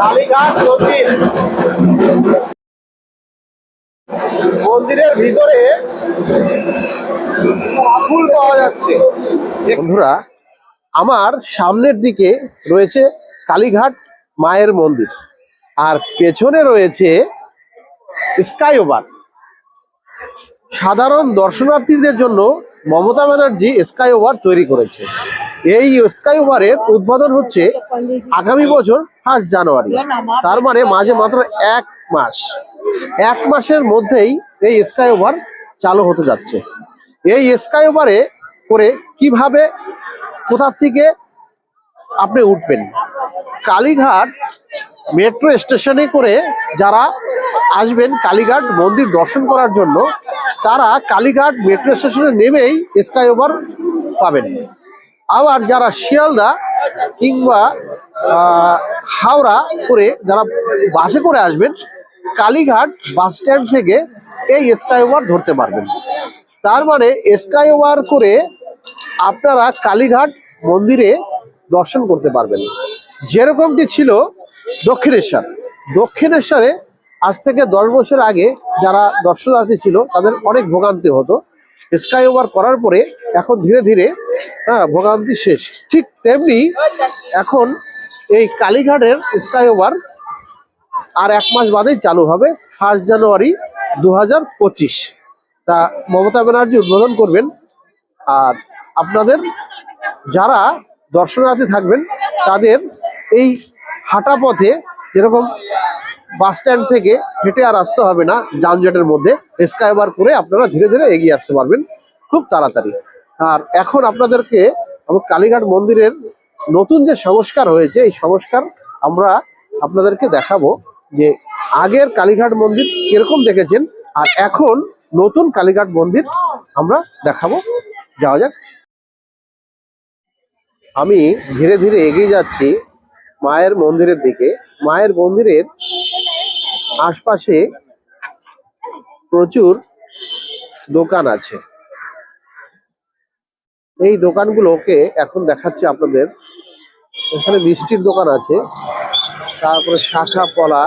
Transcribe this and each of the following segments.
কালীঘাট মন্দির। মন্দিরের ভিতরে ফুল পাওয়া যাচ্ছে। বন্ধুরা, আমার সামনের দিকে রয়েছে কালীঘাট মায়ের মন্দির, আর পেছনে রয়েছে স্কাই ওভার। সাধারণ দর্শনার্থীদের জন্য মমতা ব্যানার্জি স্কাই ওভার তৈরি করেছে। এই স্কাই ওভারের উদ্বোধন হচ্ছে আগামী বছর ফার্স্ট জানুয়ারি। তার মানে মাঝে মাত্র এক মাস। এক মাসের মধ্যেই এই স্কাই ওভার চালু হতে যাচ্ছে। এই স্কাই ওভারে করে কীভাবে, কোথা থেকে আপনি উঠবেন? কালীঘাট মেট্রো স্টেশনে করে যারা আসবেন কালীঘাট মন্দির দর্শন করার জন্য, তারা কালীঘাট মেট্রো স্টেশনে নেমেই স্কাই ওভার পাবেন। আবার যারা শিয়ালদা কিংবা হাওড়া করে যারা বাসে করে আসবেন, কালীঘাট বাস স্ট্যান্ড থেকে এই স্কাই ওভার ধরতে পারবেন। তার মানে স্কাই ওভার করে আপনারা কালীঘাট মন্দিরে দর্শন করতে পারবেন। যেরকমটি ছিল দক্ষিণেশ্বর। দক্ষিণেশ্বরে আজ থেকে দশ বছর আগে যারা দর্শনার্থী ছিল, তাদের অনেক ভোগান্তি হতো। স্কাই ওভার করার পরে এখন ধীরে ধীরে হ্যাঁ ভোগান্তি শেষ। ঠিক তেমনি এখন এই কালীঘাটের স্কাই ওভার আর এক মাস বাদেই চালু হবে, ফার্স্ট জানুয়ারি দু হাজার পঁচিশ। তা মমতা ব্যানার্জি উদ্বোধন করবেন আর আপনাদের যারা দর্শনার্থী থাকবেন, তাদের এই হাঁটা পথে যেরকম বাস স্ট্যান্ড থেকে হেঁটে আর আসতে হবে না যানজটের মধ্যে। স্কাইবার করে আপনারা ধীরে ধীরে এগিয়ে আসতে পারবেন খুব তাড়াতাড়ি। আর এখন আপনাদেরকে আমার কালীঘাট মন্দিরের নতুন যে সংস্কার হয়েছে, এই সংস্কার আমরা আপনাদেরকে দেখাবো যে আগের কালীঘাট মন্দির কীরকম দেখেছেন আর এখন নতুন কালীঘাট মন্দির আমরা দেখাবো। যাওয়া যাক। আমি ধীরে ধীরে এগিয়ে যাচ্ছি মায়ের মন্দিরের দিকে। মায়ের মন্দিরের আশপাশে প্রচুর দোকান আছে। এই দোকানগুলোকে এখন দেখাচ্ছি আপনাদের। এখানে মিষ্টির দোকান আছে, তারপরে শাখা পলা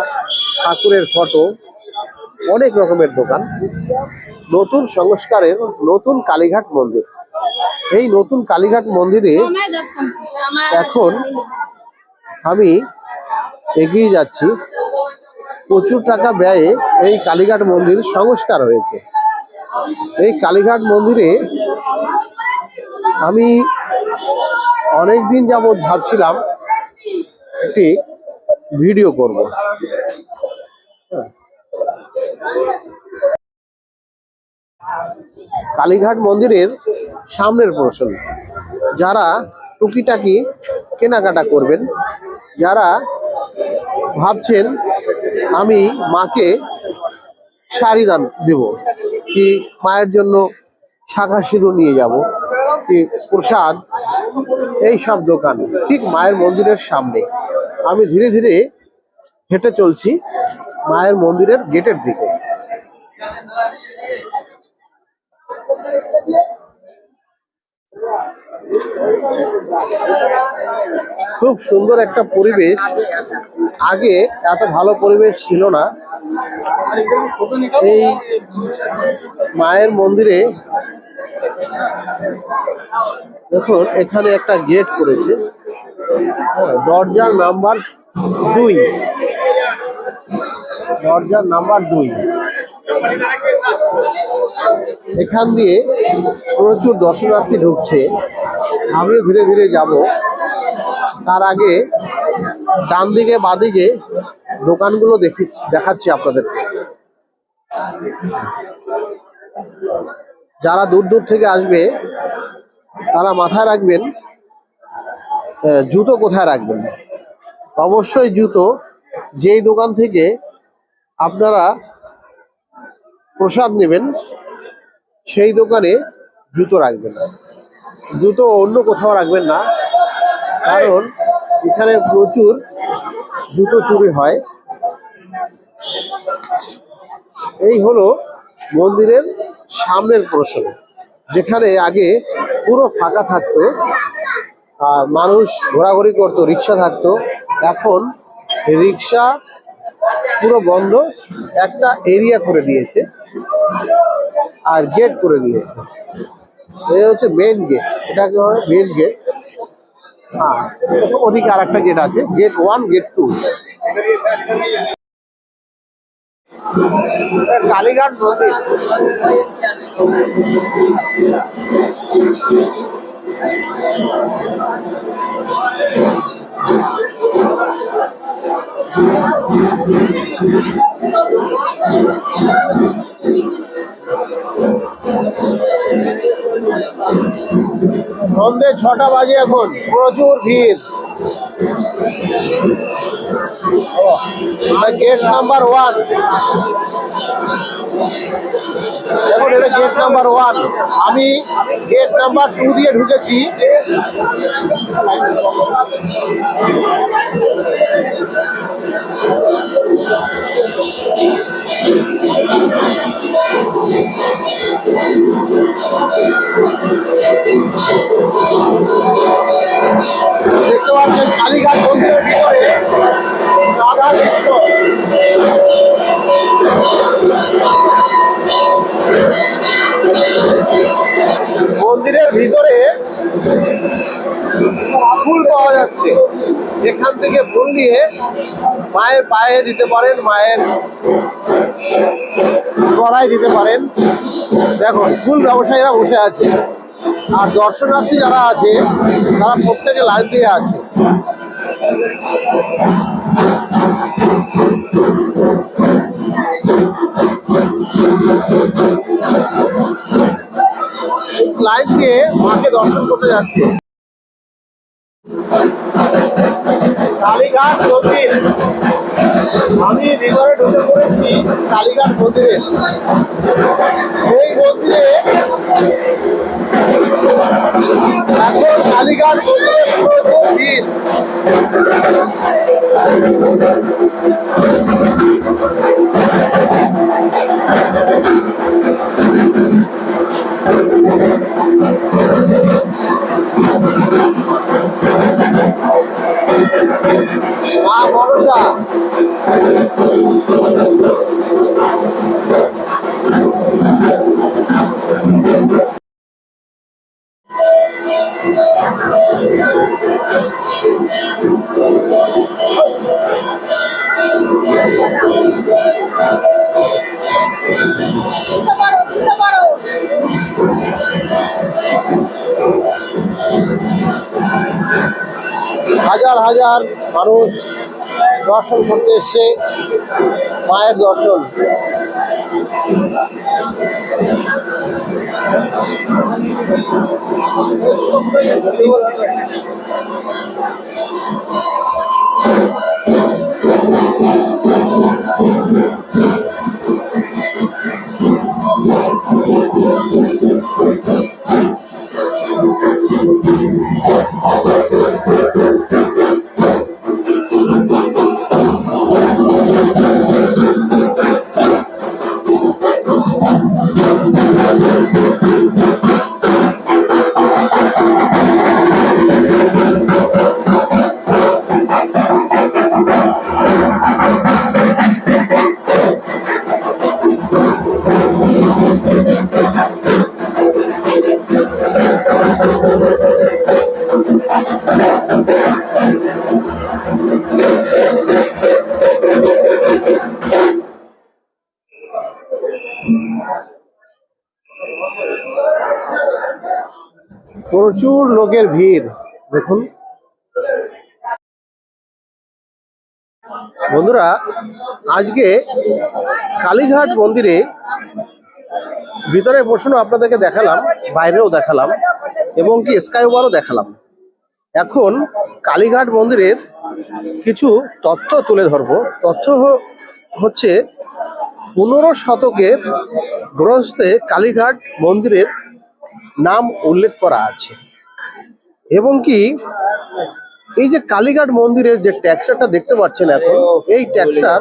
ঠাকুরের ফটো, অনেক রকমের দোকান। নতুন সংস্কারের নতুন কালীঘাট মন্দির। এই নতুন কালীঘাট মন্দিরে এখন আমি এগিয়ে যাচ্ছি। প্রচুর টাকা ব্যয়ে এই কালীঘাট মন্দির সংস্কার হয়েছে। এই কালীঘাট মন্দিরে আমি অনেক দিন যাবৎ ভাবছিলাম একটি ভিডিও করব। কালীঘাট মন্দিরের সামনের প্রশ্ন, যারা টুকিটাকি কেনাকাটা করবেন, যারা ভাবছেন আমি মাকে শাড়ি দান দেব, কি মায়ের জন্য শাখা সিঁদুর নিয়ে যাব, কি প্রসাদ, এই সব দোকান, ঠিক মায়ের মন্দিরের সামনে। আমি ধীরে ধীরে হেঁটে চলছি মায়ের মন্দিরের গেটের দিকে। খুব সুন্দর একটা পরিবেশ। আগে এত ভালো পরিবেশ ছিল না। এই মায়ের মন্দিরে দেখুন, এখানে একটা গেট করেছে। দরজার নাম্বার দুই। দরজার নাম্বার দুই। এখান দিয়ে প্রচুর দর্শনার্থী ঢুকছে। আমিও ধীরে ধীরে যাব। তার আগে ডান দিকে বাদিকে দোকানগুলো দেখি, দেখাচ্ছি আপনাদেরকে। যারা দূর দূর থেকে আসবে, তারা মাথায় রাখবেন জুতো কোথায় রাখবেন? অবশ্যই জুতো যেই দোকান থেকে আপনারা প্রসাদ নেবেন, সেই দোকানে জুতো রাখবেন। জুতো অন্য কোথাও রাখবেন না। কারণ এখানে প্রচুর জুতো চুরি হয়। এই হলো মন্দিরের সামনের প্রশ্ন, যেখানে আগে পুরো ফাঁকা থাকতো মানুষ ঘোরাঘুরি করতো, রিক্সা থাকতো। এখন রিক্সা পুরো বন্ধ, একটা এরিয়া করে দিয়েছে, আর গেট করে দিয়েছে। এই হচ্ছে মেন গেট এটাকে হয় মেন গেট আর ওদিকে আর একটা গেট আছে gate one gate two Kalighat সন্ধে ছটা বাজে এখন প্রচুর ভিড়। গেট নাম্বার ওয়ান দেখুন এটা গেট নাম্বার ওয়ান আমি গেট নাম্বার টু দিয়ে ঢুকেছি। দেখতে পাচ্ছেন কালীঘাট যাচ্ছে। এখান থেকে ফুল নিয়ে মায়ের পায়ে দিতে পারেন, মায়ের গলায় দিতে পারেন। দেখো ফুল ব্যবসায়ীরা বসে আছে। আর দর্শনার্থী যারা আছে, তারা প্রত্যেকে লাইন দিয়ে আছে। লাইন দিয়ে মাকে দর্শন করতে যাচ্ছে। কালীঘাট মন্দির। আমি ভিতরে ঢুকে পড়েছি কালীঘাট মন্দিরে। এই মন্দিরে এখন কালীঘাট মন্দিরে ভিড়। পারো হাজার মানুষ দর্শন করতে এসছে মায়ের দর্শন। প্রচুর লোকের ভিড়, দেখুন। বন্ধুরা, আজকে কালীঘাট মন্দিরে ভিতরে বসানো আপনাদেরকে দেখালাম, বাইরেও দেখালাম, এবং কি স্কাই ওভারও দেখালাম। এখন কালীঘাট মন্দিরের কিছু তথ্য তুলে ধরবো। তথ্য হচ্ছে পনেরো শতকের গ্রন্থে কালীঘাট মন্দিরের নাম উল্লেখ করা আছে। এবং কি, এই যে কালীঘাট মন্দিরের যে ট্যাক্সারটা দেখতে পাচ্ছেন এখন, এই ট্যাক্সার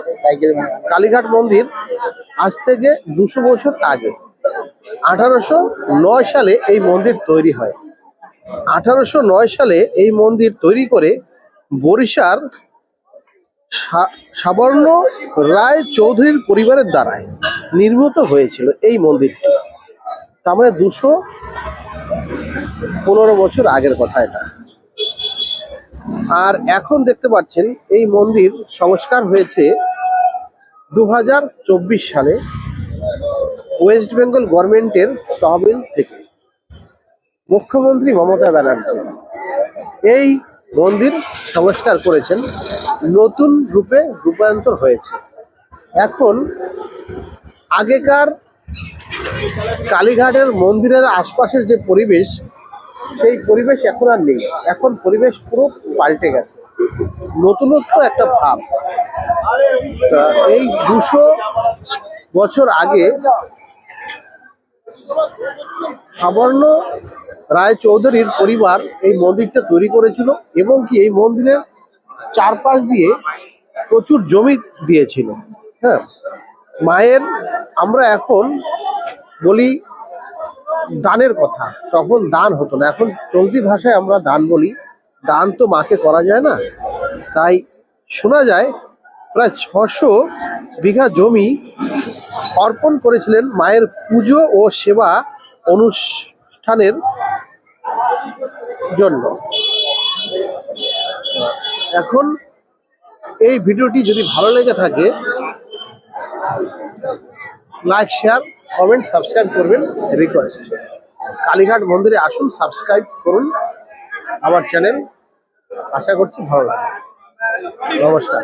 কালীঘাট মন্দির আজ থেকে দুশো বছর আগে, আঠারোশো নয় সালে এই মন্দির তৈরি হয়। আঠারোশো নয় সালে এই মন্দির তৈরি করে বরিশার সাবর্ণ রায় চৌধুরীর পরিবারের দ্বারায় নির্মিত হয়েছিল এই মন্দিরটি। তার মানে দুশো পনেরো বছর আগের কথা এটা। আর এখন দেখতে পাচ্ছেন, এই মন্দির সংস্কার হয়েছে দুহাজার চব্বিশ সালে ওয়েস্ট বেঙ্গল গভর্নমেন্টের তহবিল থেকে। মুখ্যমন্ত্রী মমতা ব্যানার্জি এই মন্দির সংস্কার করেছেন, নতুন রূপে রূপান্তর হয়েছে। এখন আগেকার কালীঘাটের মন্দিরের আশপাশের যে পরিবেশ, সেই পরিবেশ এখন আর নেই। এখন পরিবেশ পুরো পাল্টে গেছে। নতুনত্ব একটা ভাব। এই দুশো বছর আগে সাবর্ণ রায় চৌধুরীর পরিবার এই মন্দিরটা তৈরি করেছিল এবং কি এই মন্দিরের চারপাশ দিয়ে প্রচুর জমি দিয়েছিল। হ্যাঁ মায়ের, আমরা এখন বলি দানের কথা। তখন দান হতো না। এখন চলতি ভাষায় আমরা দান বলি। দান তো মাকে করা যায় না। তাই শোনা যায়, প্রায় ছশো বিঘা জমি অর্পণ করেছিলেন মায়ের পুজো ও সেবা অনুষ্ঠানের জন্য। এখন এই ভিডিওটি যদি ভালো লেগে থাকে লাইক শেয়ার কমেন্ট সাবস্ক্রাইব করবেন। রিকোয়েস্ট কালীঘাট মন্দিরে আসুন সাবস্ক্রাইব করুন আমার চ্যানেল আশা করছি ভালো লাগবে। নমস্কার।